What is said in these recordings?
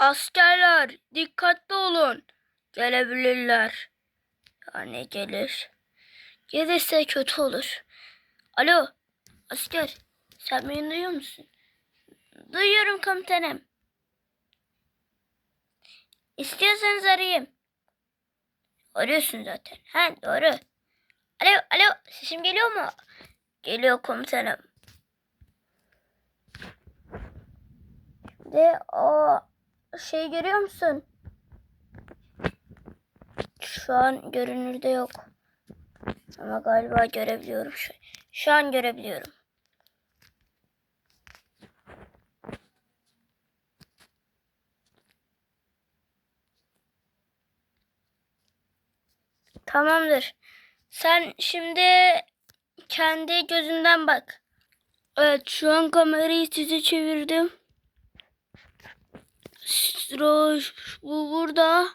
Askerler dikkatli olun. Gelebilirler. Yani gelir. Gelirse kötü olur. Alo asker sen beni duyuyor musun? Duyuyorum komutanım. İstiyorsanız arayayım. Arıyorsun zaten. Ha doğru. Alo alo sesim geliyor mu? Geliyor komutanım. De o şey görüyor musun? Şu an görünürde yok. Ama galiba görebiliyorum şu. Şu an görebiliyorum. Tamamdır. Sen şimdi kendi gözünden bak. Evet şu an kamerayı size çevirdim. Roş bu burada.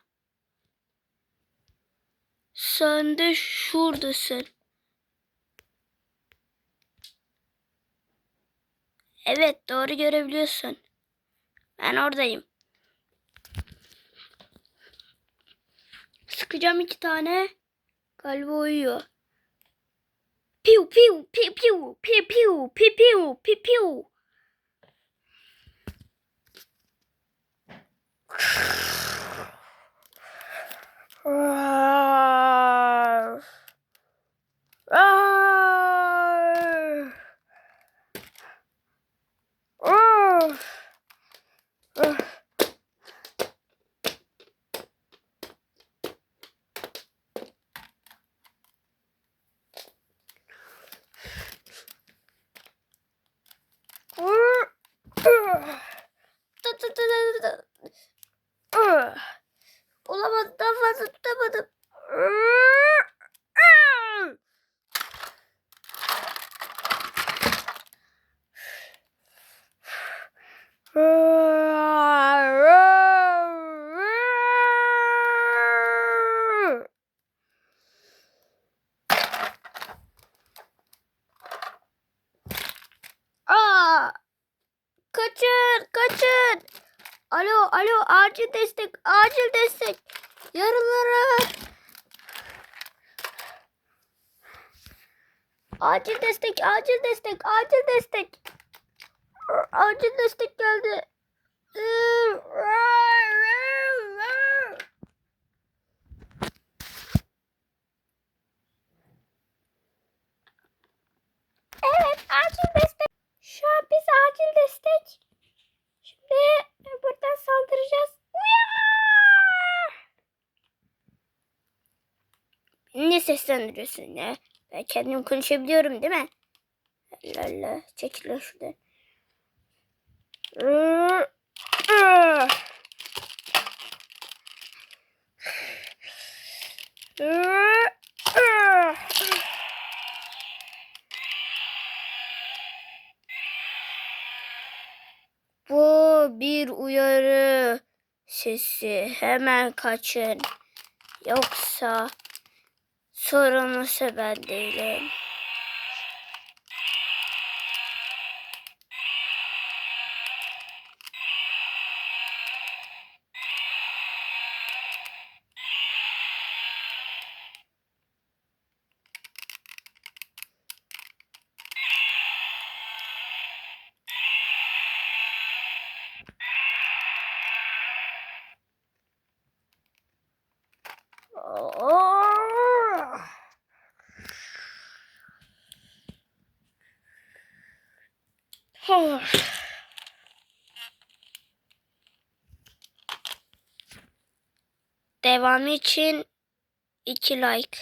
Sen de şuradasın. Evet doğru görebiliyorsun. Ben oradayım. Sıkacağım iki tane. Galiba uyuyor. Piu piu piu piu piu piu piu piu piu Olamadı daha fazla tutamadım. Aa! Kaçın, kaçın. Alo, alo, acil destek, acil destek. Yaralılara. Acil destek, acil destek, acil destek. Acil destek geldi. Evet, acil destek. Şu an biz acil destek. Şimdi buradan saldıracağız. Ne seslendiriyorsun ne? Ben kendim konuşabiliyorum değil mi? Allah. Çekil lan şuradan. Bu bir uyarı sesi. Hemen kaçın. Yoksa sorumlusu ben değilim. Devamı için iki like.